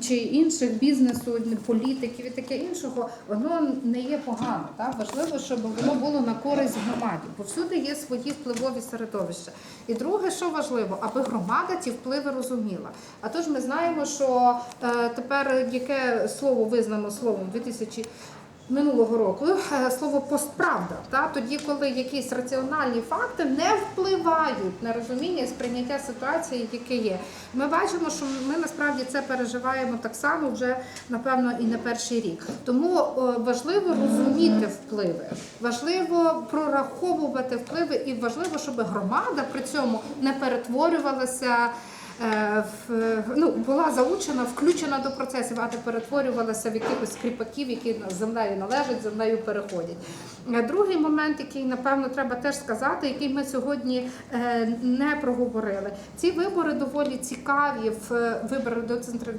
чи інших бізнесу, політиків і таке іншого, воно не є погано. Так? Важливо, щоб воно було на користь громаді, бо всюди є свої впливові середовища. І друге, що важливо, аби громада ці впливи розуміла. А тож ми знаємо, що е, тепер яке слово визнано словом 2000 минулого року е, слово постправда, та тоді, коли якісь раціональні факти не впливають на розуміння і сприйняття ситуації, яке є. Ми бачимо, що ми насправді це переживаємо так само вже напевно і не перший рік. Тому е, важливо розуміти впливи, важливо прораховувати впливи, і важливо, щоб громада при цьому не перетворювалася. е, в- ну, була заучена, включена до процесів, а не перетворювалася в якихось скріпаків, які землею належать, землею переходять. Е, Другий момент, який напевно треба теж сказати, який ми сьогодні е, не проговорили. Ці вибори доволі цікаві е, вибори до центра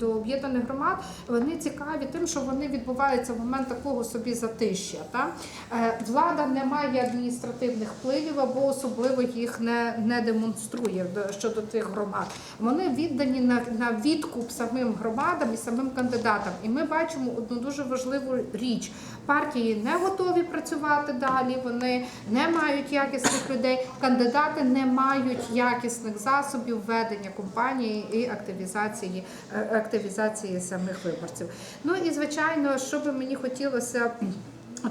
до об'єднаних громад. Вони цікаві тим, що вони відбуваються в момент такого собі затища. Та? Е, Влада не має адміністративних впливів або особливо їх не, не демонструє щодо тих громад. Вони віддані на, на відкуп самим громадам і самим кандидатам. І ми бачимо одну дуже важливу річ: партії не готові працювати далі. Вони не мають якісних людей. Кандидати не мають якісних засобів ведення компанії і активізації, е, активізації самих виборців. Ну і звичайно, що би мені хотілося.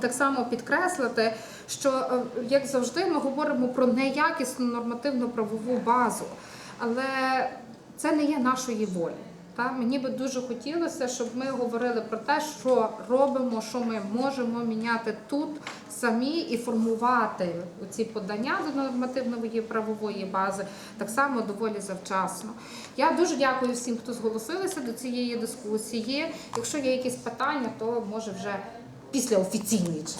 Так само підкреслити, що е, як завжди ми говоримо про неякісну нормативну правову базу, але це не є нашої волі. Та мені би дуже хотілося, щоб ми говорили про те, що робимо, що ми можемо міняти тут самі і формувати ці подання до нормативної правової бази так само доволі завчасно. Я дуже дякую всім, хто зголосилися до цієї дискусії. Якщо є якісь питання, то може вже після офіційної частини.